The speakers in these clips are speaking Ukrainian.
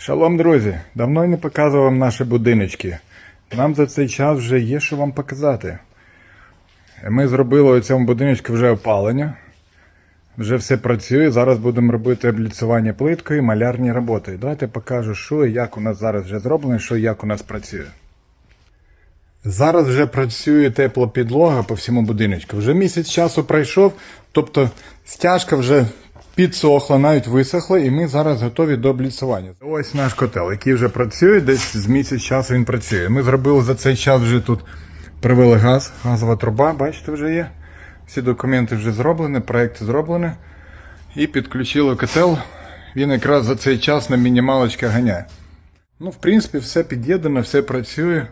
Шалом, друзі! Давно не показував наші будиночки. Нам за цей час вже є що вам показати. Ми зробили у цьому будиночку вже опалення. Вже все працює. Зараз будемо робити обліцювання плиткою, малярні роботи. Давайте покажу, що і як у нас зараз вже зроблено, що і як у нас працює. Зараз вже працює тепла підлога по всьому будиночку. Вже місяць часу пройшов, тобто стяжка вже підсохла, навіть висохла, і ми зараз готові до обліцювання. Ось наш котел, який вже працює, десь з місяць часу він працює. Ми зробили за цей час вже тут привели газ, газова труба, бачите, вже є. Всі документи вже зроблені, проєкт зроблені. І підключили котел. Він якраз за цей час на мінімалочки ганяє. Ну, в принципі, все під'єднано, все працює.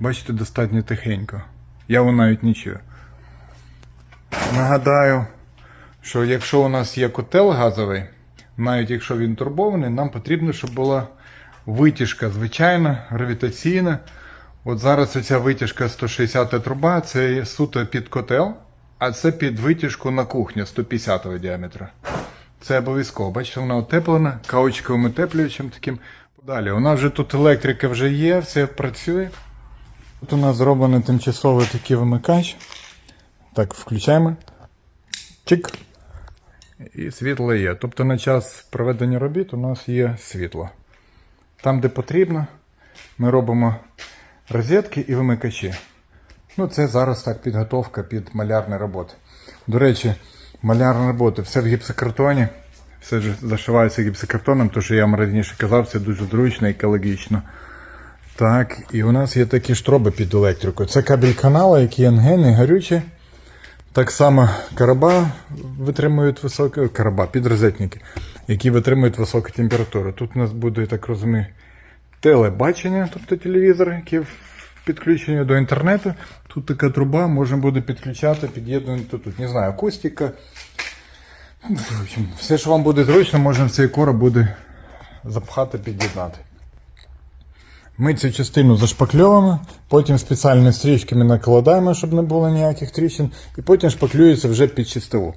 Бачите, достатньо тихенько. Я його навіть не чую. Нагадаю, що якщо у нас є котел газовий, навіть якщо він турбований, нам потрібно, щоб була витяжка звичайна, гравітаційна. От зараз оця витяжка 160 труба, це суто під котел, а це під витяжку на кухню 150 діаметра. Це обов'язково. Бачите, вона утеплена каучковим утеплювачем таким. Далі, у нас вже тут електрика вже є, все працює. Тут у нас зроблений тимчасовий такий вимикач. Так, включаємо. Чик. І світло є. Тобто на час проведення робіт у нас є світло. Там, де потрібно, ми робимо розетки і вимикачі. Ну, це зараз так підготовка під малярні роботи. До речі, малярні роботи все в гіпсокартоні. Все ж зашивається гіпсокартоном, тому що я вам раніше казав, це дуже зручно екологічно. Так, і у нас є такі штроби під електрику. Це кабель канала, які ангени, горючі. Так само короба витримують високу короба, підрозетники, які витримують високу температуру. Тут у нас буде, я так розумію, телебачення, тобто телевізор, який підключені до інтернету. Тут така труба, можна буде підключати, під'єднувати тут, не знаю, акустика. Все, що вам буде зручно, можна в цей короб буде запхати, під'єднати. Ми цю частину зашпакльовуємо, потім спеціальними стрічками накладаємо, щоб не було ніяких тріщин, і потім шпаклюється вже під чистову.